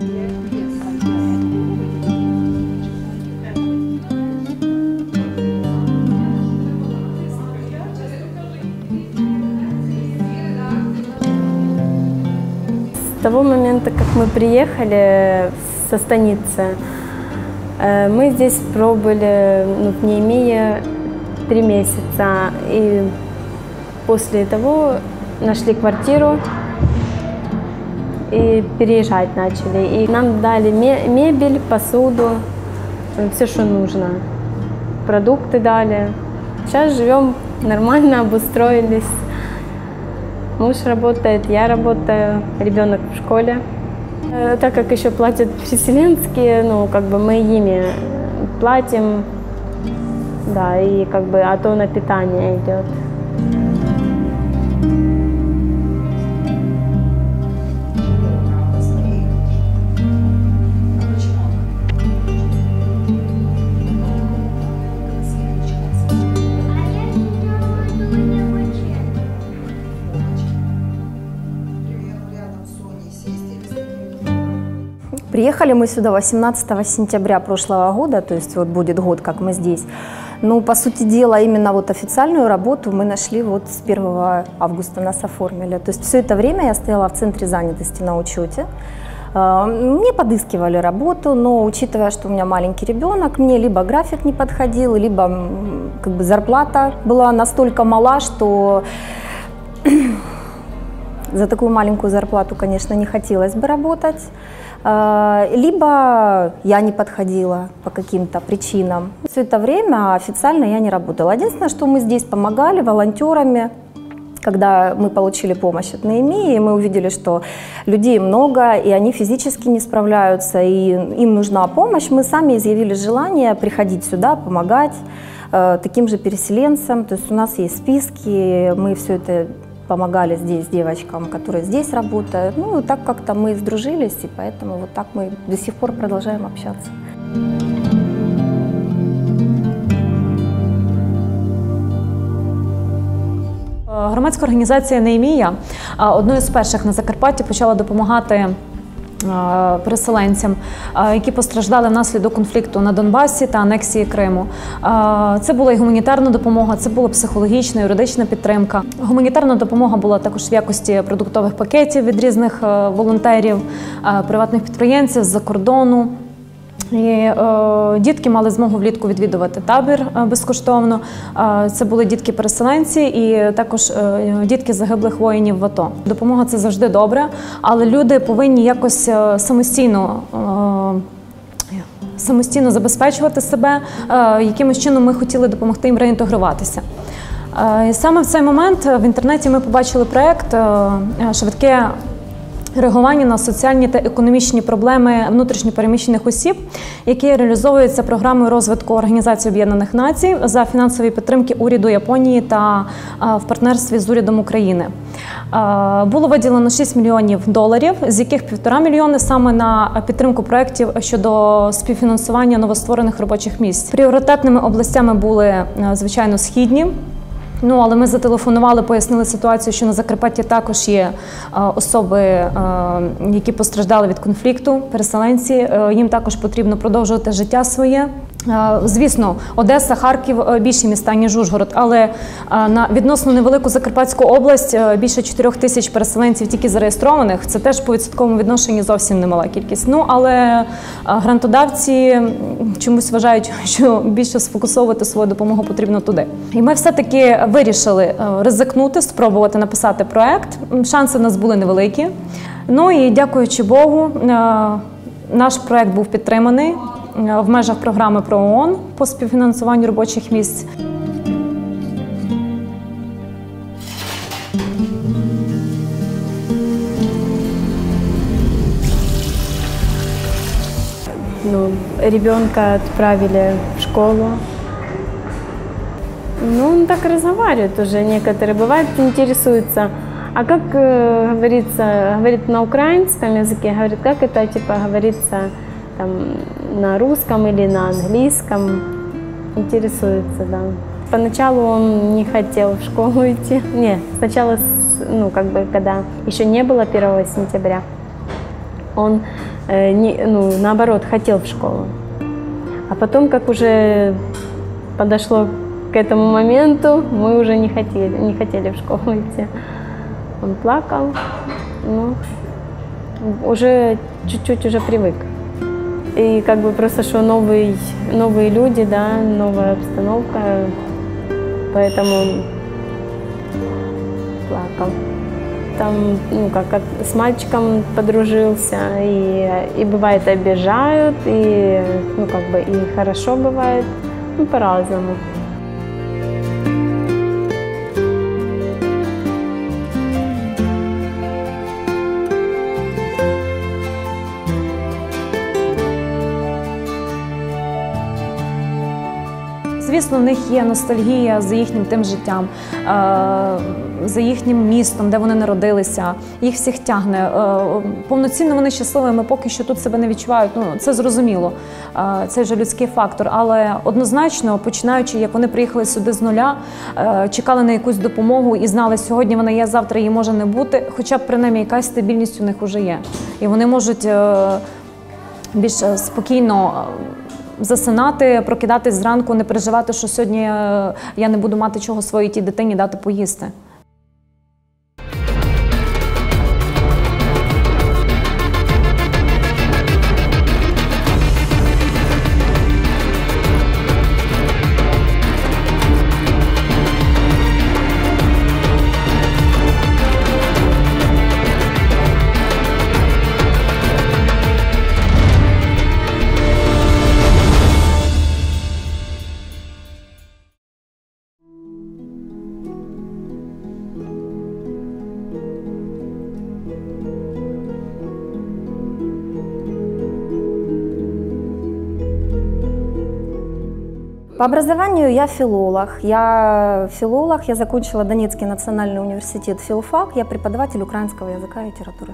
С того момента, как мы приехали со станицы, э, мы здесь пробыли ну, в Неемее три месяца. И после того нашли квартиру и переезжать начали. И нам дали ме- мебель, посуду, все, что нужно. Продукты дали. Сейчас живем нормально, обустроились. Муж работает, я работаю, ребенок в школе. Э, Так как еще платят переселенские, ну, как бы мы ими платим, да, и как бы, а то на питание идет. Приехали мы сюда 18 сентября прошлого года, то есть вот будет год, как мы здесь. Ну, по сути дела, именно вот официальную работу мы нашли вот с 1 августа нас оформили. То есть все это время я стояла в центре занятости на учете. Э, Мне подыскивали работу, но учитывая, что у меня маленький ребенок, мне либо график не подходил, либо как бы зарплата была настолько мала, что за такую маленькую зарплату, конечно, не хотелось бы работать. Э, Либо я не подходила по каким-то причинам. Все это время официально я не работала. Единственное, что мы здесь помогали волонтерами, когда мы получили помощь от НАИМИ, и мы увидели, что людей много, и они физически не справляются, и им нужна помощь, мы сами изъявили желание приходить сюда, помогать э, таким же переселенцам. То есть у нас есть списки, мы все это помогали здесь девочкам, которые здесь работают. Ну, так как-то мы сдружились, и поэтому вот так мы до сих пор продолжаем общаться. Е, Громадська організація Неймія е, одною з перших на Закарпатті почала допомагати е, переселенцям, е, які постраждали внаслідок конфлікту на Донбасі та анексії Криму. Е, Це була і гуманітарна допомога, це була психологічна, юридична підтримка. Гуманітарна допомога була також в якості продуктових пакетів від різних е, волонтерів, е, приватних підприємців з-за кордону. І е, дітки мали змогу влітку відвідувати табір е, безкоштовно. Е, це були дітки-переселенці і також дітки загиблих воїнів в АТО. Допомога це завжди добре, але люди повинні якось самостійно. Самостійно забезпечувати себе, якимось чином ми хотіли допомогти їм реінтегруватися. І саме в цей момент в інтернеті ми побачили проект е, швидке реагування на соціальні та економічні проблеми внутрішньопереміщених осіб, які реалізовуються програмою розвитку Організації Об'єднаних Націй за фінансової підтримки уряду Японії та в партнерстві з урядом України. Було виділено 6 мільйонів доларів, з яких півтора мільйони саме на підтримку проєктів щодо співфінансування новостворених робочих місць. Пріоритетними областями були е, звичайно східні. Ну, але ми зателефонували, пояснили ситуацію, що на Закарпатті також є е, особи, е, які постраждали від конфлікту, переселенці. Е, їм також потрібно продовжувати життя своє. Е, Звісно, Одеса, Харків е, більші міста, ніж Ужгород, але е, на відносно невелику Закарпатську область більше 4 тисяч переселенців тільки зареєстрованих. Це теж по відсотковому відношенні зовсім немала кількість. Ну але грантодавці чомусь вважають, що більше сфокусовувати свою допомогу потрібно туди. І ми все-таки вирішили ризикнути, спробувати написати проект. Шанси в нас були невеликі. Ну і дякуючи Богу, наш проект був підтриманий в межах програми про ООН по співфінансуванню робочих місць. Ну, ребенка отправили в школу. Ну, он так разговаривает уже некоторые. Бывает, интересуются. А как э, говорится, говорит на украинском языке, говорит, как это типа говорится там, на русском или на английском. Интересуется, да. Поначалу он не хотел в школу идти. Не, сначала, ну, как бы, когда еще не было 1 сентября, он э, не, ну, наоборот, хотел в школу. А потом, как уже подошло к этому моменту, мы уже не хотели, не хотели в школу идти. Он плакал, ну, уже чуть-чуть уже привык. И как бы просто, что новый, новые люди, да, новая обстановка, поэтому плакал. Там, ну, как с мальчиком подружился, и, и бывает обижают, и, ну, как бы и хорошо бывает, ну, по-разному. Звісно, в них є ностальгія за їхнім тим життям, е, за їхнім містом, де вони народилися. Їх всіх тягне. Е, Повноцінно вони щасливими, поки що тут себе не відчувають. Ну це зрозуміло. Е, Це вже людський фактор. Але однозначно, починаючи, як вони приїхали сюди з нуля, чекали на якусь допомогу і знали, сьогодні вона є, завтра її може не бути. Хоча б принаймні якась стабільність у них вже є, і вони можуть. більш спокійно засинати, прокидатись зранку, не переживати, що сьогодні е, я не буду мати чого своїй тій дитині дати поїсти. По образованию я филолог. Я филолог, я закончила Донецкий национальный университет филфак, я преподаватель украинского языка и литературы.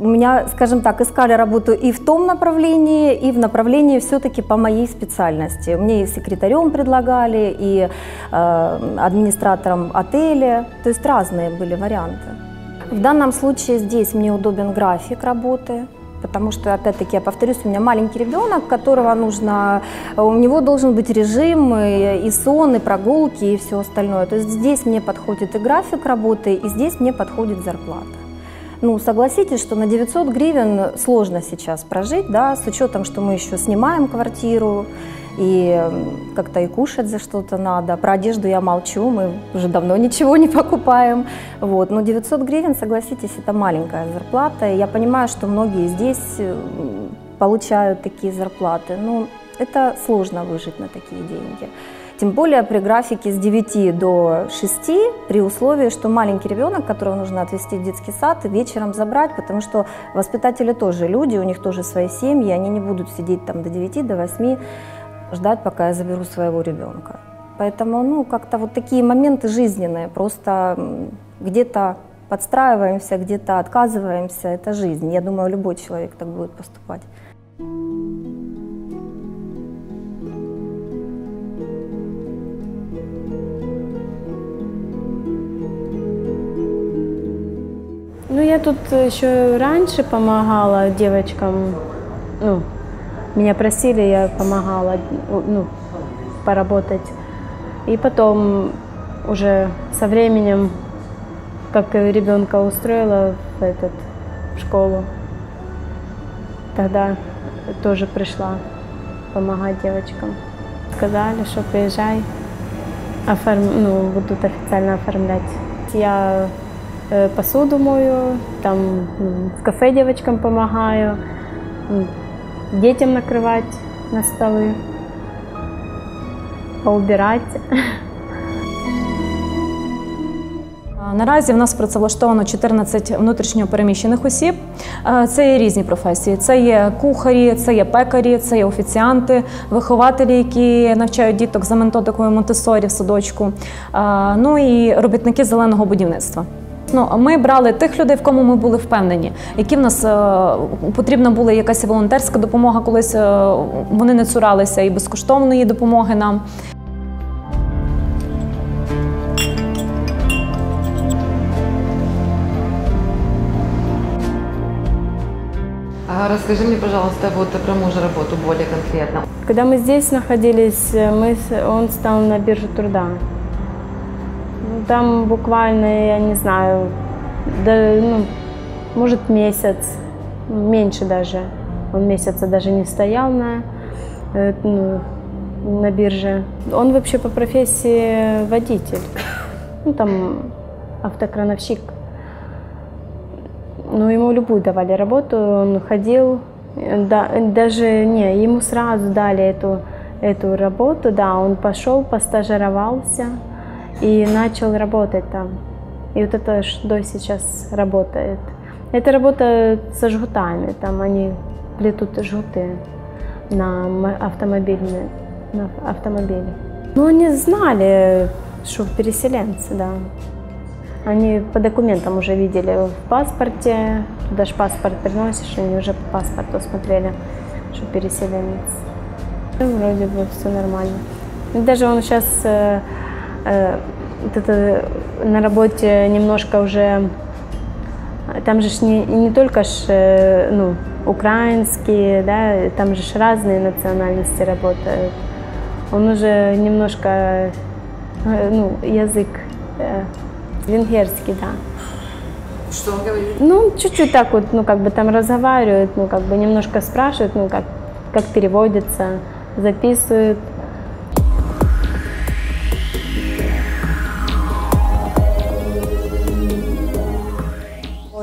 Меня, скажем так, искали работу и в том направлении, и в направлении все-таки по моей специальности. Мне и секретарем предлагали, и э, администратором отеля, то есть разные были варианты. В данном случае здесь мне удобен график работы, потому что, опять-таки, я повторюсь, у меня маленький ребенок, которого нужно, у него должен быть режим, и, и сон, и прогулки, и все остальное. То есть здесь мне подходит и график работы, и здесь мне подходит зарплата. Ну, согласитесь, что на 900 гривен сложно сейчас прожить, да, с учетом, что мы еще снимаем квартиру, и как-то и кушать за что-то надо. Про одежду я молчу, мы уже давно ничего не покупаем. Вот. Но 900 гривен, согласитесь, это маленькая зарплата. Я понимаю, что многие здесь э, получают такие зарплаты. Но это сложно выжить на такие деньги. Тем более при графике с 9 до 6, при условии, что маленький ребенок, которого нужно отвезти в детский сад, вечером забрать, потому что воспитатели тоже люди, у них тоже свои семьи, они не будут сидеть там до 9, до 8, ждать, пока я заберу своего ребенка. Поэтому, ну, как-то вот такие моменты жизненные, просто где-то подстраиваемся, где-то отказываемся, это жизнь. Я думаю, любой человек так будет поступать. Ну, я тут еще раньше помогала девочкам. Ну, меня просили, я помогала ну, поработать. И потом уже со временем, как ребенка устроила в этот в школу, тогда тоже пришла помогать девочкам. Сказали, что приезжай, оформ... ну, будут официально оформлять. Я э, посуду мою, там в кафе девочкам помогаю, детям накрывать на столы, поубирать. Наразі в нас працевлаштовано 14 внутрішньо переміщених осіб. Це є різні професії. Це є кухарі, це є пекарі, це є офіціанти, вихователі, які навчають діток за методикою Монтесорі в садочку. Ну і робітники зеленого будівництва. Ну, ми брали тих людей, в кому ми були впевнені, які в нас е, потрібна була якась волонтерська допомога, колись е, вони не цуралися і безкоштовної допомоги нам. А А расскажи мне, пожалуйста, вот про мужа работу более конкретно. Когда мы здесь находились, э, мы, с- он стал на бирже труда. Там буквально, я не знаю, да, ну, может месяц, меньше даже. Он месяца даже не стоял на, э, ну, на бирже. Он вообще по профессии водитель. Ну, там автокрановщик. Ну, ему любую давали работу, он ходил, да, даже не, ему сразу дали эту, эту работу, да, он пошел, постажировался и начал работать там. И вот это до сейчас работает. Это работа со жгутами, там они плетут жгуты на автомобильные, на автомобиле. Ну, они знали, что переселенцы, да. Они по документам уже видели в паспорте, туда же паспорт приносишь, они уже по паспорту смотрели, что переселенец. Вроде бы все нормально. И даже он сейчас вот это, на работе немножко уже, там же не, не только ж, э, ну, украинские, да, там же разные национальности работают. Он уже немножко, э, ну, язык э, венгерский, да. Что он говорит? Ну, чуть-чуть так вот, ну, как бы там разговаривают, ну, как бы немножко спрашивают, ну, как, как переводится, записывают.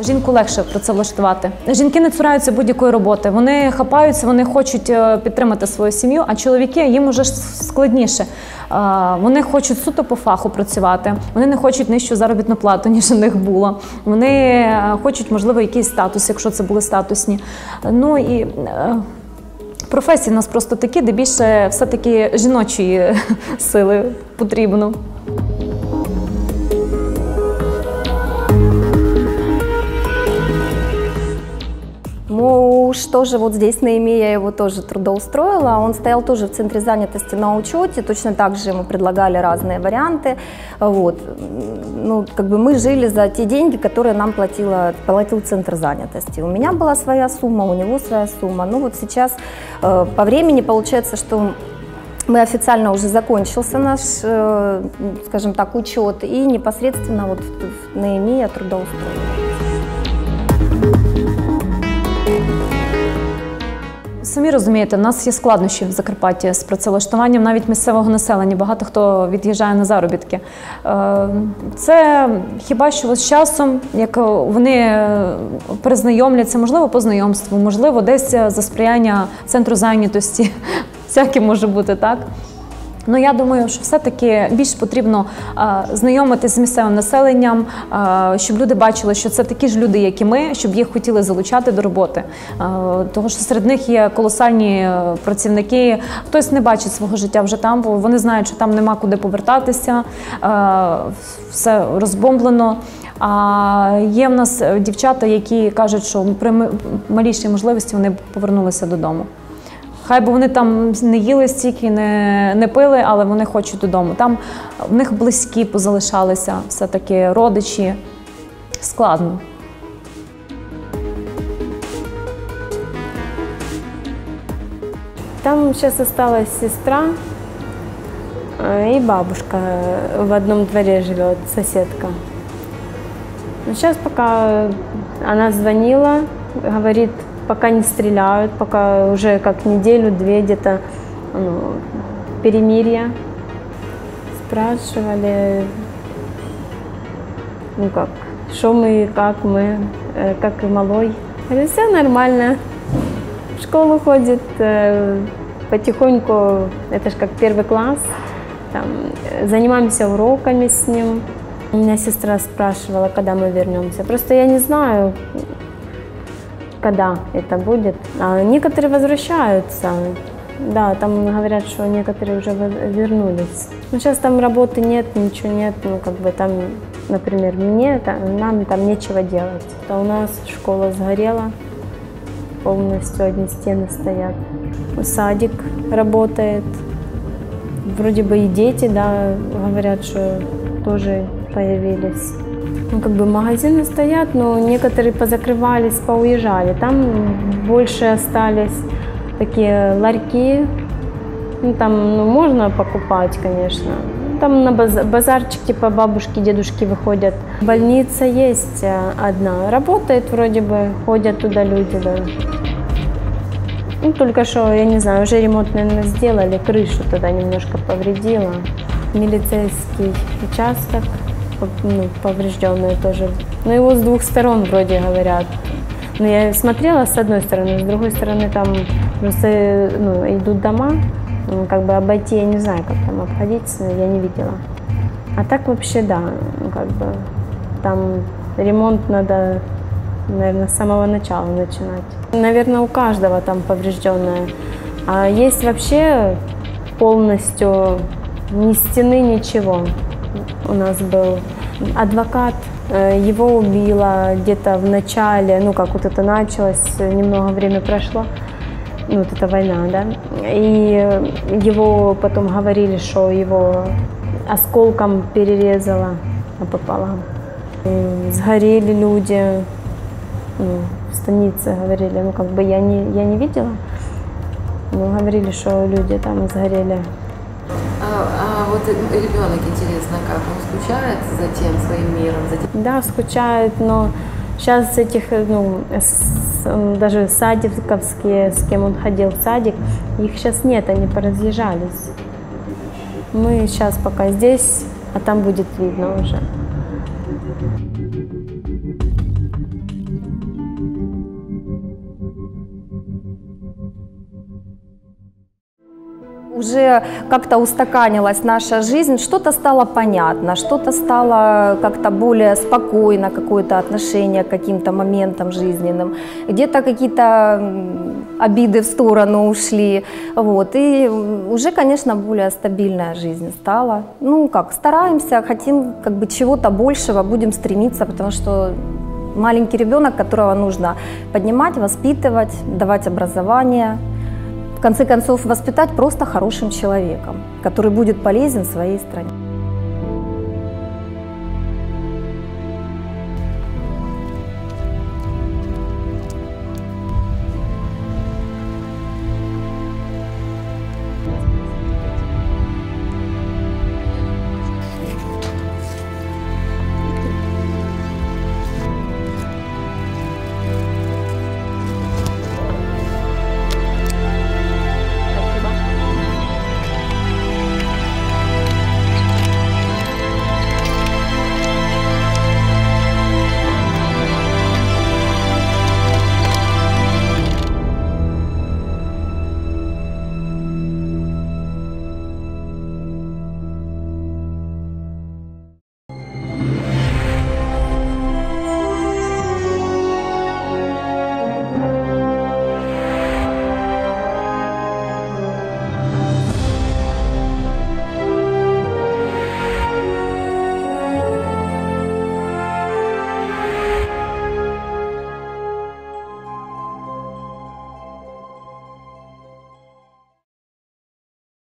Жінку легше працевлаштувати. Жінки не цураються будь-якої роботи. Вони хапаються, вони хочуть е, підтримати свою сім'ю, а чоловіки їм уже складніше. Е, Вони хочуть суто по фаху працювати. Вони не хочуть нижчу заробітну плату, ніж у них було. Вони е, хочуть, можливо, якийсь статус, якщо це були статусні. Ну і професії в нас просто такі, де більше все-таки жіночої сили потрібно. Муж тоже вот здесь на ИМЕ я его тоже трудоустроила. Он стоял тоже в центре занятости на учете. Точно так же ему предлагали разные варианты. Вот. Ну, как бы мы жили за те деньги, которые нам платила, платил центр занятости. У меня была своя сумма, у него своя сумма. Ну вот сейчас э, по времени получается, что мы официально уже закончился наш, э, скажем так, учет, и непосредственно вот на ИМЕ я трудоустроилась. Самі розумієте, в нас є складнощі в Закарпатті з працевлаштуванням навіть місцевого населення. Багато хто від'їжджає на заробітки. Е, Це хіба що з часом, як вони е, перезнайомляться, можливо, по знайомству, можливо, десь за сприяння центру зайнятості. Всяке може бути так. Ну я думаю, що все-таки більш потрібно а, знайомитись з місцевим населенням, а, щоб люди бачили, що це такі ж люди, як і ми, щоб їх хотіли залучати до роботи. А, тому що серед них є колосальні е, працівники. Хтось не бачить свого життя вже там, бо вони знають, що там нема куди повертатися, а, все розбомблено. А є в нас е, дівчата, які кажуть, що при малішій можливості вони повернулися додому. Хай би вони там не їли стільки, не, не пили, але вони хочуть додому. Там в них близькі позалишалися, все-таки родичі. Складно. Там сейчас осталась сестра э, и бабушка в одном дворе живет, соседка. Но сейчас пока она звонила, говорит, пока не стреляют, пока уже как неделю-две где-то ну, перемирие. Спрашивали, ну как, что мы, как мы, э, как и малой. Говорю, все нормально. В школу ходит э, потихоньку, это же как первый класс, там, э, занимаемся уроками с ним. У меня сестра спрашивала, когда мы вернемся. Просто я не знаю, когда это будет. А некоторые возвращаются. Да, там говорят, что некоторые уже вернулись. Ну, сейчас там работы нет, ничего нет. Ну, как бы там, например, мне, та- нам там нечего делать. А у нас школа сгорела полностью, одни стены стоят. Садик работает. Вроде бы и дети, да, говорят, что тоже появились. Ну, как бы магазины стоят, но некоторые позакрывались, поуезжали. Там больше остались такие ларьки. Ну, там ну, можно покупать, конечно. Там на баз- базарчик типа бабушки, дедушки выходят. Больница есть э, одна. Работает вроде бы, ходят туда люди, да. Ну, только что, я не знаю, уже ремонт, наверное, сделали, крышу тогда немножко повредила. Милицейский участок, ну, поврежденный тоже. Но его с двух сторон вроде говорят. Но я смотрела с одной стороны, с другой стороны там просто ну, идут дома, ну, как бы обойти, я не знаю, как там обходить, я не видела. А так вообще да, ну, как бы там ремонт надо, наверное, с самого начала начинать. Наверное, у каждого там поврежденное. А есть вообще полностью ни стены, ничего. У нас был адвокат, э, его убило где-то в начале, ну как вот это началось, немного время прошло, ну вот эта война, да, и его потом говорили, что его осколком перерезало пополам. Сгорели люди, ну, в станице говорили, ну как бы я не, я не видела, но говорили, что люди там сгорели. Вот ребенок, интересно, как он скучает за тем своим миром, за тем, Да, скучают, но сейчас этих, ну, с- даже садиковские, с кем он ходил в садик, их сейчас нет, они поразъезжались. Мы сейчас пока здесь, а там будет видно уже. Уже как-то устаканилась наша жизнь, что-то стало понятно, что-то стало как-то более спокойно, какое-то отношение к каким-то моментам жизненным. Где-то какие-то обиды в сторону ушли. Вот. И уже, конечно, более стабильная жизнь стала. Ну как, стараемся, хотим как бы чего-то большего, будем стремиться, потому что маленький ребенок, которого нужно поднимать, воспитывать, давать образование, конце концов воспитать просто хорошим человеком, который будет полезен своей стране.